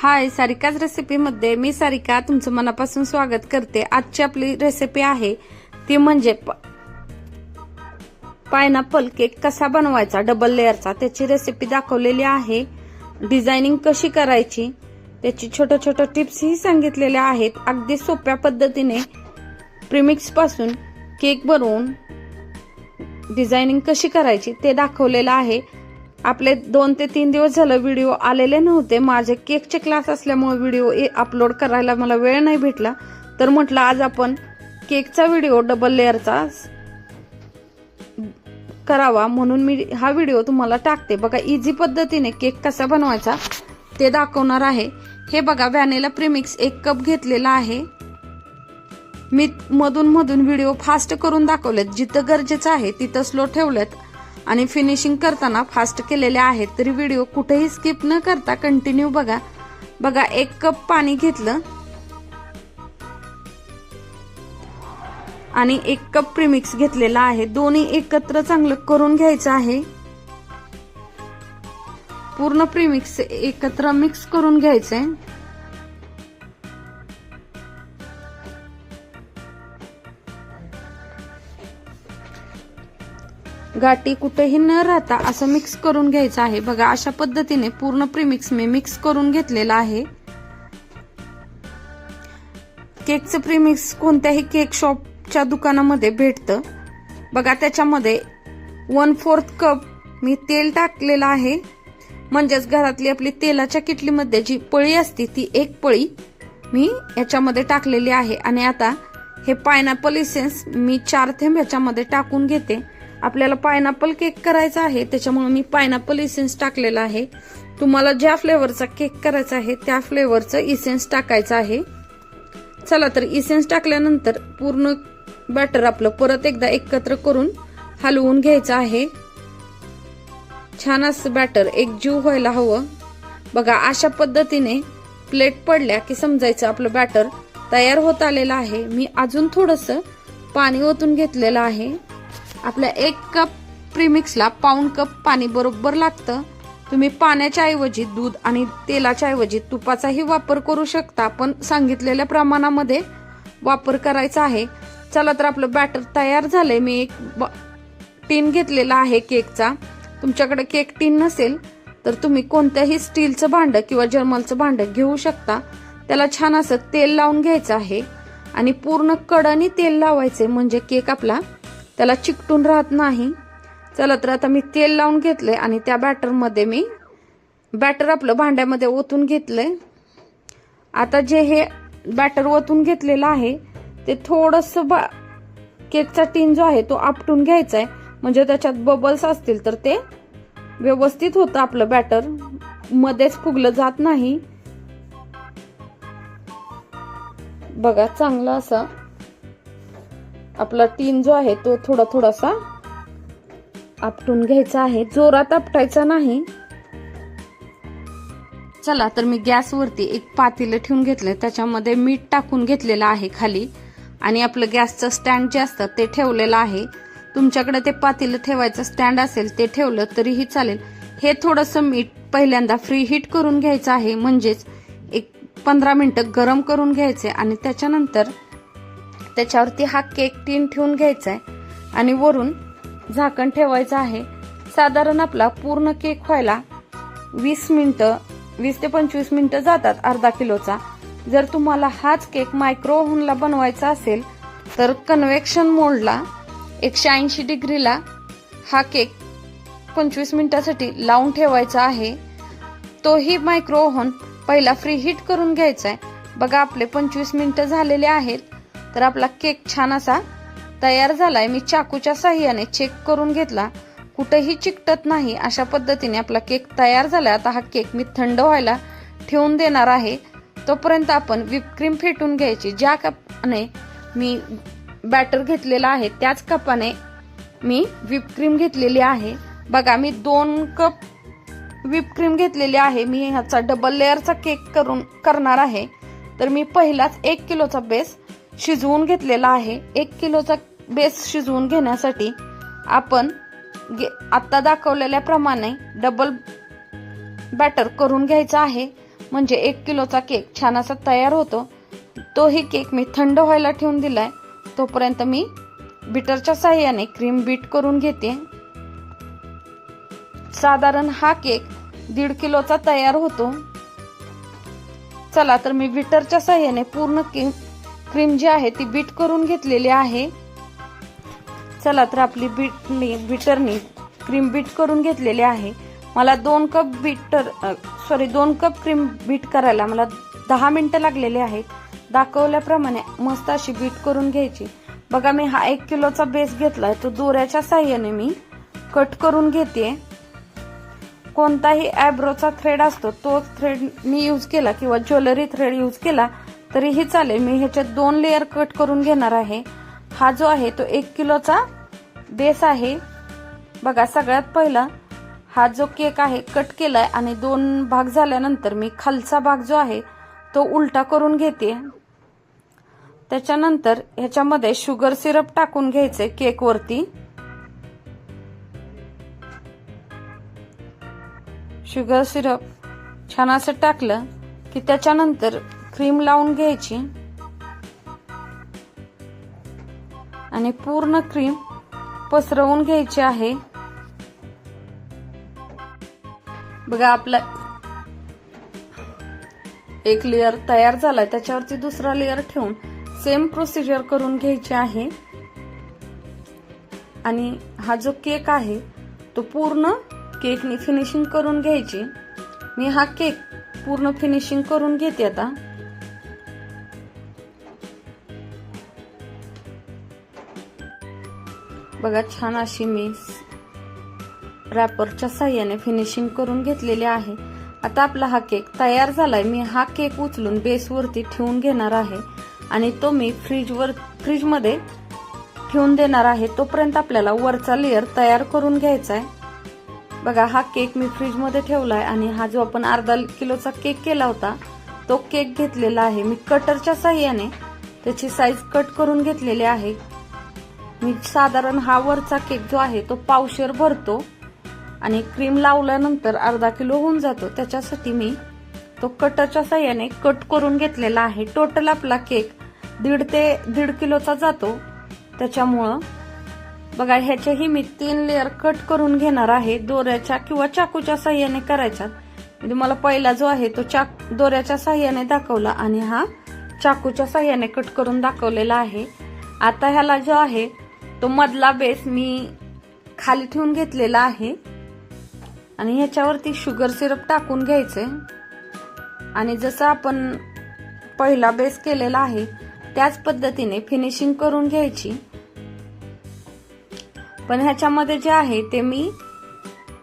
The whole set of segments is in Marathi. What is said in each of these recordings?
हाय सारिकाच रेसिपीमध्ये मी सारिका तुमचं मनापासून स्वागत करते. आजची आपली रेसिपी आहे ती म्हणजे पायनॅपल केक कसा बनवायचा डबल लेअरचा त्याची रेसिपी दाखवलेली आहे. डिझायनिंग कशी करायची त्याची छोट्या छोट्या टिप्सही सांगितलेल्या आहेत. अगदी सोप्या पद्धतीने प्रिमिक्सपासून केक बनवून डिझायनिंग कशी करायची ते दाखवलेलं आहे. आपले दोन ते तीन दिवस झालं व्हिडिओ आलेले नव्हते. माझे केकचे क्लास असल्यामुळे व्हिडिओ अपलोड करायला मला वेळ नाही भेटला. तर म्हटलं आज आपण केकचा व्हिडिओ डबल लेअरचा करावा म्हणून मी हा व्हिडिओ तुम्हाला टाकते. बघा इझी पद्धतीने केक कसा बनवायचा ते दाखवणार आहे. हे बघा व्हॅनिला प्रिमिक्स एक कप घेतलेला आहे. मी मधून मधून व्हिडिओ फास्ट करून दाखवलेत. जिथं गरजेचं आहे तिथं स्लो ठेवलेत. आणि फिनिशिंग करताना फास्ट केलेले आहेत तरी व्हिडिओ कुठेही स्किप न करता कंटिन्यू बघा. बघा एक कप पाणी घेतलं. आणि एक कप प्रीमिक्स घेतलेला आहे. दोन्ही एकत्र चांगलं करून घ्यायचं आहे. पूर्ण प्रीमिक्स एकत्र मिक्स करून घ्यायचंय. गाठी कुठेही न राहता असं मिक्स करून घ्यायचं आहे. बघा अशा पद्धतीने पूर्ण प्रीमिक्स मी मिक्स करून घेतलेला आहे. केकचं प्रीमिक्स कोणत्याही केक शॉपच्या दुकानामध्ये भेटतं. बघा त्याच्यामध्ये वन फोर्थ कप मी तेल टाकलेलं आहे. म्हणजेच घरातली आपली तेलाच्या किटलीमध्ये जी पळी असते ती एक पळी मी याच्यामध्ये टाकलेली आहे. आणि आता हे पायनॅपल इसेन्स मी चार थेंब ह्याच्यामध्ये टाकून घेते. आपल्याला पायनॅपल केक करायचा आहे त्याच्यामुळे मी पायनॅपल इसेन्स टाकलेला आहे. तुम्हाला ज्या फ्लेवरचा केक करायचा आहे त्या फ्लेवरचं इसेन्स टाकायचं आहे. चला तर इसेन्स टाकल्यानंतर पूर्ण बॅटर आपलं परत एकदा एकत्र करून हलवून घ्यायचं आहे. छान असं बॅटर एक जीव व्हायला हवं. बघा अशा पद्धतीने प्लेट पडल्या की समजायचं आपलं बॅटर तयार होत आलेलं आहे. मी अजून थोडस पाणी ओतून घेतलेलं आहे. आपल्या एक कप प्रीमिक्सला पाऊण कप पाणी बरोबर लागतं. तुम्ही पाण्याच्या ऐवजी दूध आणि तेलाच्या ऐवजी तुपाचाही वापर करू शकता पण सांगितलेल्या प्रमाणामध्ये वापर करायचा आहे. चला तर आपलं बॅटर तयार झालंय. मी एक टीन घेतलेला आहे केकचा. तुमच्याकडे केक टीन नसेल तर तुम्ही कोणत्याही स्टीलचं भांडं किंवा जर्मलचं भांडं घेऊ शकता. त्याला छान असं तेल लावून घ्यायचं आहे. आणि पूर्ण कडनी तेल लावायचे म्हणजे केक आपला त्याला चिकटून राहत नाही. चला तर आता मी तेल लावून घेतले आणि त्या बॅटरमध्ये मी बॅटर आपलं भांड्यामध्ये ओतून घेतले आता जे हे बॅटर ओतून घेतलेलं आहे ते थोडस बा केकचा टीन जो आहे तो आपटून घ्यायचा आहे म्हणजे त्याच्यात बबल्स असतील तर ते व्यवस्थित होतं आपलं बॅटर मध्येच फुगलं जात नाही. बघा चांगला असा आपला टीन जो आहे तो थोडा थोडासा आपटून घ्यायचा आहे. जोरात आपटायचा नाही. चला तर मी गॅसवरती एक पातेलं ठेवून घेतलंय. त्याच्यामध्ये मीठ टाकून घेतलेलं आहे खाली. आणि आपलं गॅसचं स्टँड जे असतं ते ठेवलेलं आहे. तुमच्याकडे ते पातेलं ठेवायचं स्टँड असेल ते ठेवलं तरीही चालेल. हे थोडंसं मीठ पहिल्यांदा फ्री हीट करून घ्यायचं आहे. म्हणजेच एक पंधरा मिनिटं गरम करून घ्यायचे. आणि त्याच्यानंतर त्याच्यावरती हा केक टीन ठेवून घ्यायचा आहे आणि वरून झाकण ठेवायचं आहे. साधारण आपला पूर्ण केक व्हायला वीस मिनटं वीस ते पंचवीस मिनिटं जातात अर्धा किलोचा. जर तुम्हाला हाच केक मायक्रो ओव्हनला बनवायचा असेल तर कन्व्हेक्शन मोडला एकशे ऐंशी डिग्रीला हा केक पंचवीस मिनिटासाठी लावून ठेवायचा आहे. तोही मायक्रो ओव्हन पहिला फ्री हीट करून घ्यायचा आहे बघा आपले पंचवीस मिनिटं झालेले आहेत. तर आपला केक छान असा तयार झालाय. मी चाकूच्या साह्याने चेक करून घेतला. कुठेही चिकटत नाही. अशा पद्धतीने आपला केक तयार झालाय. आता हा केक मी थंड व्हायला ठेवून देणार आहे. तोपर्यंत आपण क्रीम फेटून घ्यायची. ज्या कपाने मी बॅटर घेतलेला आहे त्याच कपाने मी क्रीम घेतलेली आहे. बघा मी दोन कप क्रीम घेतलेली आहे. मी ह्याचा डबल लेअरचा केक करून करणार आहे. तर मी पहिलाच एक किलोचा बेस शिजवून घेतलेला आहे. एक किलोचा बेस शिजवून घेण्यासाठी आपण गे आत्ता दाखवलेल्याप्रमाणे डबल बॅटर करून घ्यायचं आहे. म्हणजे एक किलोचा केक छान असा तयार होतो. तोही केक मी थंड व्हायला ठेवून दिलाय. तोपर्यंत मी बिटरच्या साह्याने क्रीम बीट करून घेते. साधारण हा केक दीड किलोचा तयार होतो. चला तर मी बिटरच्या साह्याने पूर्ण केक क्रीम जी आहे ती बीट करून घेतलेली आहे. चला तर आपली बीटनी बीटरनी क्रीम बीट करून घेतलेली आहे. मला दोन कप बीटर सॉरी दोन कप क्रीम बीट करायला मला दहा मिनटं लागलेली आहेत. दाखवल्याप्रमाणे मस्त अशी बीट करून घ्यायची. बघा मी हा एक किलोचा बेस घेतलाय. तो दोऱ्याच्या साह्याने मी कट करून घेते. कोणताही ॲब्रोचा थ्रेड असतो तो थ्रेड मी यूज केला किंवा ज्वेलरी थ्रेड यूज केला तरीही चालेल मी ह्याच्यात दोन लेअर कट करून घेणार आहे. हा जो आहे तो एक किलोचा बेस आहे. बघा सगळ्यात पहिला हा जो केक आहे कट केलाय आणि दोन भाग झाल्यानंतर मी खालचा भाग जो आहे तो उलटा करून घेते. त्याच्यानंतर ह्याच्यामध्ये शुगर सिरप टाकून घ्यायचे केक वरती. शुगर सिरप छान असं टाकलं की त्याच्यानंतर क्रीम लावून घ्यायची. आणि पूर्ण क्रीम पसरवून घ्यायची आहे. बघा आपला एक लेअर तयार झालाय. त्याच्यावरती दुसरा लेअर ठेवून सेम प्रोसिजर करून घ्यायची आहे. आणि हा जो केक आहे तो पूर्ण केकने फिनिशिंग करून घ्यायची. मी हा केक पूर्ण फिनिशिंग करून घेते आता. बघा छान अशी मी रॅपरच्या साह्याने फिनिशिंग करून घेतलेली आहे. आता आपला हा केक तयार झालाय. मी हा केक उचलून बेसवरती ठेवून घेणार आहे. आणि तो मी फ्रीजवर फ्रीजमध्ये ठेवून देणार आहे. तोपर्यंत आपल्याला वरचा लेअर तयार करून घ्यायचा आहे. बघा हा केक मी फ्रीजमध्ये ठेवलाय. आणि हा जो आपण अर्धा किलोचा केक केला होता तो केक घेतलेला आहे. मी कटरच्या साह्याने त्याची साईज कट करून घेतलेली आहे. मी साधारण हा वरचा केक जो आहे तो पावशेर भरतो आणि क्रीम लावल्यानंतर अर्धा किलो होऊन जातो. त्याच्यासाठी मी तो कटरच्या साह्याने कट करून घेतलेला आहे. टोटल आपला केक दीड ते दीड किलोचा जातो. त्याच्यामुळं बघा ह्याच्याही मी तीन लेअर कट करून घेणार आहे. दोऱ्याच्या किंवा चाकूच्या साह्याने करायच्या म्हणजे मला पहिला जो आहे तो चाक दोऱ्याच्या साह्याने दाखवला आणि हा चाकूच्या साह्याने कट करून दाखवलेला आहे. आता ह्याला जो आहे तो मधला बेस मी खाली ठेवून घेतलेला आहे. आणि ह्याच्यावरती शुगर सिरप टाकून घ्यायचे. आणि जसं आपण पहिला बेस केलेला आहे त्याच पद्धतीने फिनिशिंग करून घ्यायची. पण ह्याच्यामध्ये जे आहे ते मी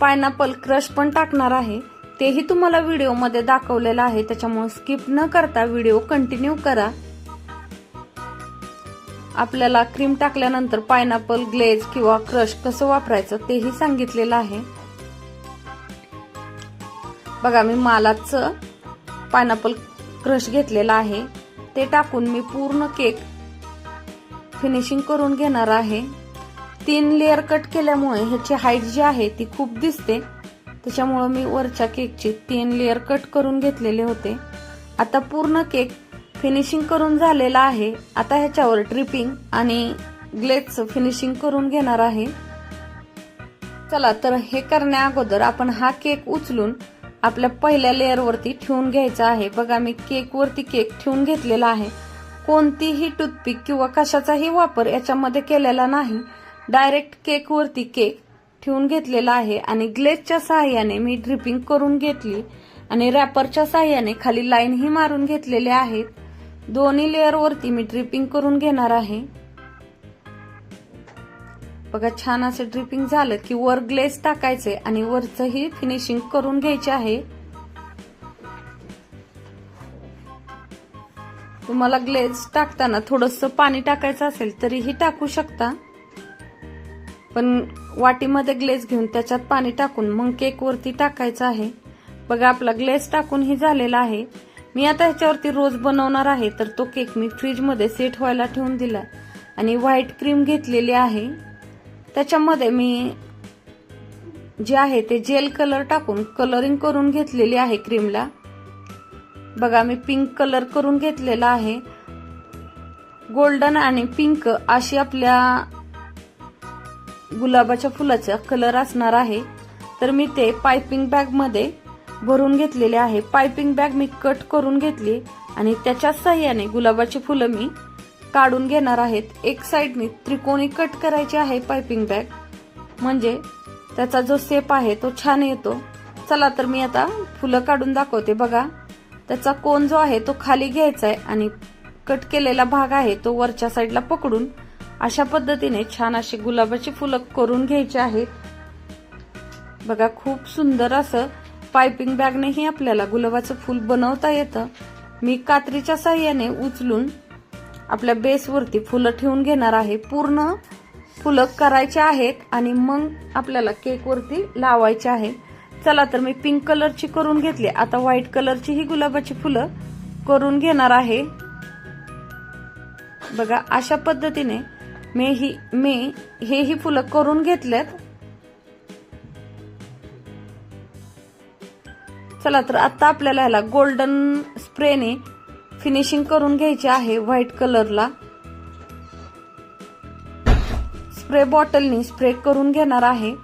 पायनॅपल क्रश पण टाकणार आहे. तेही तुम्हाला व्हिडिओमध्ये दाखवलेलं आहे. त्याच्यामुळे स्किप न करता व्हिडिओ कंटिन्यू करा. आपल्याला क्रीम टाकल्यानंतर पायनॅपल ग्लेज किंवा क्रश कसं वापरायचं तेही सांगितलेलं आहे. बघा मी मालाचं पायनॅपल क्रश घेतलेला आहे. ते टाकून मी पूर्ण केक फिनिशिंग करून घेणार आहे. तीन लेअर कट केल्यामुळे ह्याची हाईट जी आहे ती खूप दिसते. त्याच्यामुळं मी वरच्या केकची तीन लेअर कट करून घेतलेले होते. आता पूर्ण केक फिनिशिंग करून झालेला आहे. आता ह्याच्यावर ड्रिपिंग आणि ग्लेजचं फिनिशिंग करून घेणार आहे. चला तर हे करण्या अगोदर आपण हा केक उचलून आपल्या पहिल्या लेअरवरती ठेवून घ्यायचा आहे. बघा मी केक वरती केक ठेवून घेतलेला आहे. कोणतीही टूथपिक किंवा कशाचाही वापर याच्यामध्ये केलेला नाही. डायरेक्ट केक वरती केक ठेवून घेतलेला आहे आणि ग्लेजच्या सहाय्याने मी ड्रिपिंग करून घेतली आणि रॅपरच्या सहाय्याने खाली लाईनही मारून घेतलेले आहेत. दोन्ही लेअर वरती मी ड्रिपिंग करून घेणार आहे. बघा छान असं ड्रिपिंग झालं की वर ग्लेस टाकायचे आणि वरचंही फिनिशिंग करून घ्यायचे आहे. तुम्हाला ग्लेज टाकताना थोडस पाणी टाकायचं असेल तरीही टाकू शकता. पण वाटीमध्ये ग्लेज घेऊन त्याच्यात पाणी टाकून मग केक वरती टाकायचं आहे. बघा आपला ग्लेज टाकूनही झालेला आहे. मी आता ह्याच्यावरती रोज बनवणार आहे तर तो केक मी फ्रीजमध्ये सेट व्हायला ठेवून दिला आणि व्हाईट क्रीम घेतलेली आहे. त्याच्यामध्ये मी जे आहे ते जेल कलर टाकून कलरिंग करून घेतलेली आहे क्रीमला. बघा मी पिंक कलर करून घेतलेला आहे. गोल्डन आणि पिंक अशी आपल्या गुलाबाच्या फुलाचा कलर असणार आहे. तर मी ते पायपिंग बॅगमध्ये भरून घेतलेले आहे. पायपिंग बॅग मी कट करून घेतली आणि त्याच्याच साह्याने गुलाबाची फुलं मी काढून घेणार आहेत. एक साईडने त्रिकोणी कट करायची आहे पायपिंग बॅग. म्हणजे त्याचा जो सेप आहे तो छान येतो. चला तर मी आता फुलं काढून दाखवते. बघा त्याचा कोण जो आहे तो खाली घ्यायचा आहे आणि कट केलेला भाग आहे तो वरच्या साईडला पकडून अशा पद्धतीने छान अशी गुलाबाची फुलं करून घ्यायची आहेत. बघा खूप सुंदर असं पायपिंग बॅगनेही आपल्याला गुलाबाचं फूल बनवता येतं. मी कात्रीच्या साह्याने उचलून आपल्या बेसवरती फुलं ठेवून घेणार आहे. पूर्ण फुलं करायचे आहेत आणि मग आपल्याला केकवरती लावायचे आहे. चला तर मी पिंक कलरची करून घेतली. आता व्हाईट कलरची ही गुलाबाची फुलं करून घेणार आहे. बघा अशा पद्धतीने मी ही मी हे ही फुलं करून घेतल्यात. चला तर आता आपल्याला ह्याला गोल्डन स्प्रेने फिनिशिंग करून घ्यायची आहे व्हाईट कलरला स्प्रे बॉटलनी स्प्रे करून घेणार आहे.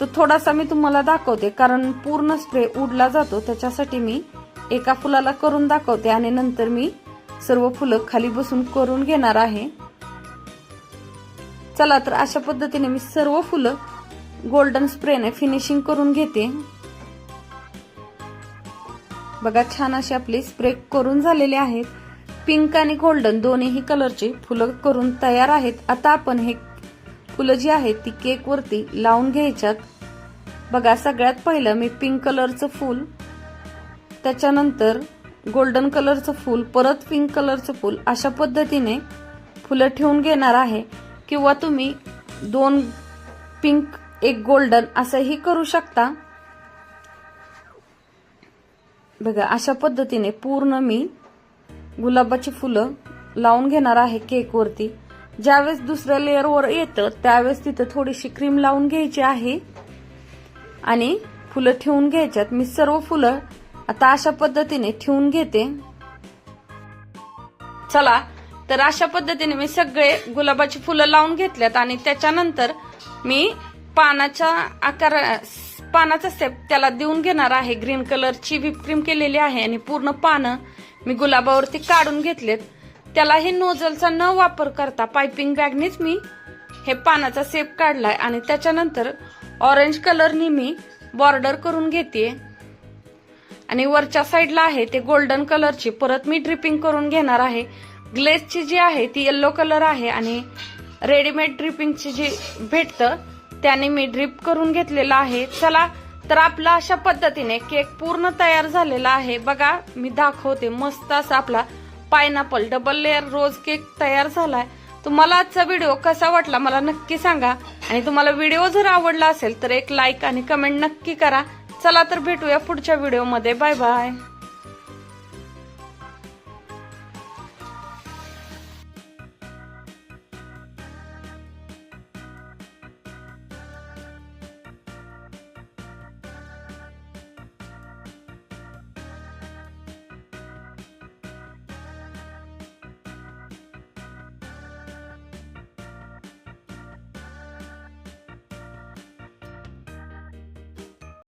तो थोडासा मी तुम्हाला दाखवते कारण पूर्ण स्प्रे उडला जातो त्याच्यासाठी मी एका फुलाला करून दाखवते आणि नंतर मी सर्व फुलं खाली बसून करून घेणार आहे. चला तर अशा पद्धतीने मी सर्व फुलं गोल्डन स्प्रेने फिनिशिंग करून घेते. बघा छान अशी आपली स्प्रे करून झालेले आहेत. पिंक आणि गोल्डन दोन्हीही कलरची फुलं करून तयार आहेत. आता आपण हे फुलं जी आहेत ती केक वरती लावून घ्यायच्यात. बघा सगळ्यात पहिलं मी पिंक कलरचं फूल त्याच्यानंतर गोल्डन कलरचं फूल परत पिंक कलरचं फूल अशा पद्धतीने फुलं ठेवून घेणार आहे. किंवा तुम्ही दोन पिंक एक गोल्डन असंही करू शकता. बघा अशा पद्धतीने पूर्ण मी गुलाबाची फुलं लावून घेणार आहे केकवरती ज्यावेळेस दुसऱ्या लेअरवर येतं त्यावेळेस तिथं थोडीशी क्रीम लावून घ्यायची आहे. आणि फुलं ठेवून घ्यायच्यात. मी सर्व फुलं आता अशा पद्धतीने ठेवून घेते. चला तर अशा पद्धतीने मी सगळे गुलाबाची फुलं लावून घेतल्यात आणि त्याच्यानंतर मी पानाच्या आकारा पानाचा सेप त्याला देऊन घेणार आहे. ग्रीन कलरची व्हिप केलेली आहे आणि पूर्ण पानं मी गुलाबावरती काढून घेतलेत. त्याला हे नोझलचा न वापर करता पायपिंग बॅगनेच मी हे पानाचा सेप काढलाय आणि त्याच्यानंतर ऑरेंज कलरनी मी बॉर्डर करून घेते. आणि वरच्या साईडला आहे ते गोल्डन कलरची परत मी ड्रिपिंग करून घेणार आहे. ग्लेसची जी आहे ती येल्लो कलर आहे आणि रेडीमेड ड्रिपिंगची जी भेटतं त्याने मी ड्रिप करून घेतलेला आहे. चला तर आपला अशा पद्धतीने केक पूर्ण तयार झालेला आहे. बघा मी दाखवते मस्त असा आपला pineapple double layer rose cake तयार झालाय. तुम्हाला आजचा व्हिडिओ कसा वाटला मला नक्की सांगा. आणि तुम्हाला व्हिडिओ जर आवडला असेल तर एक लाईक आणि कमेंट नक्की करा. चला तर भेटूया पुढच्या व्हिडिओमध्ये बाय बाय